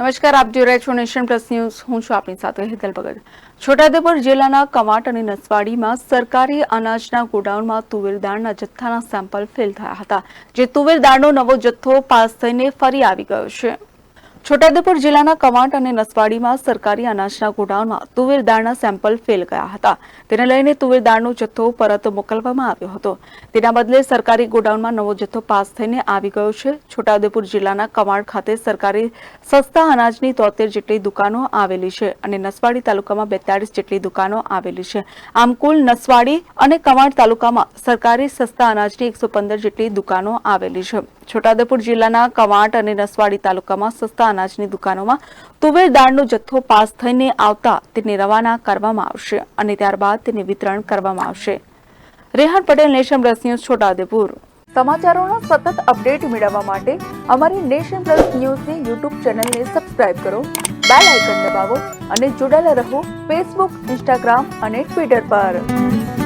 નમસ્કાર, આપ જોઈ રહ્યા છો નેશન પ્લસ ન્યૂઝ. હું છું આપની સાથે હેતલ ભગત. છોટાઉદેપુર જિલ્લાના કમાટ અને નસવાડીમાં સરકારી અનાજના ગોડાઉનમાં તુવેર દાળના જથ્થાના સેમ્પલ ફેલ થયા હતા, જે તુવેર દાળનો નવો જથ્થો પાસ થઈને ફરી આવી ગયો છે. છોટાઉદેપુર જિલ્લાના કવાંટ અને નસવાડીમાં સરકારી અનાજના ગોડાઉનમાં તુવેર દાળના સેમ્પલ ફેલ ગયા હતા. તેને લઈને તુવેર દાળનો જથ્થો પરત મોકલવામાં આવ્યો હતો. તેના બદલે સરકારી ગોડાઉનમાં નવો જથ્થો પાસ થઈને આવી ગયો છે. છોટાઉદેપુર જિલ્લાના કવાંટ ખાતે સરકારી સસ્તા અનાજની તોતેર જેટલી દુકાનો આવેલી છે અને નસવાડી તાલુકામાં બેતાળીસ જેટલી દુકાનો આવેલી છે. આમ કુલ નસવાડી અને કવાંટ તાલુકામાં સરકારી સસ્તા અનાજની એકસો જેટલી દુકાનો આવેલી છે. છોટાઉદેપુર જિલ્લાના કવાંટ અને નસવાડી તાલુકામાં સસ્તા અનાજની દુકાનોમાં તુવેર દાળનો જથ્થો પાસ થઈને આવતા તેને રવાના કરવામાં આવશે અને ત્યારબાદ તેને વિતરણ કરવામાં આવશે. Rehan Patel, nation plus news, Chhotaudepur. સમાચારોના સતત અપડેટ મેળવવા માટે અમારી નેશન પ્લસ ન્યૂઝની યુટ્યુબ ચેનલને સબસ્ક્રાઇબ કરો, બેલ આઇકન દબાવો અને જોડાયેલા રહો ફેસબુક, ઇન્સ્ટાગ્રામ અને ટ્વિટર પર.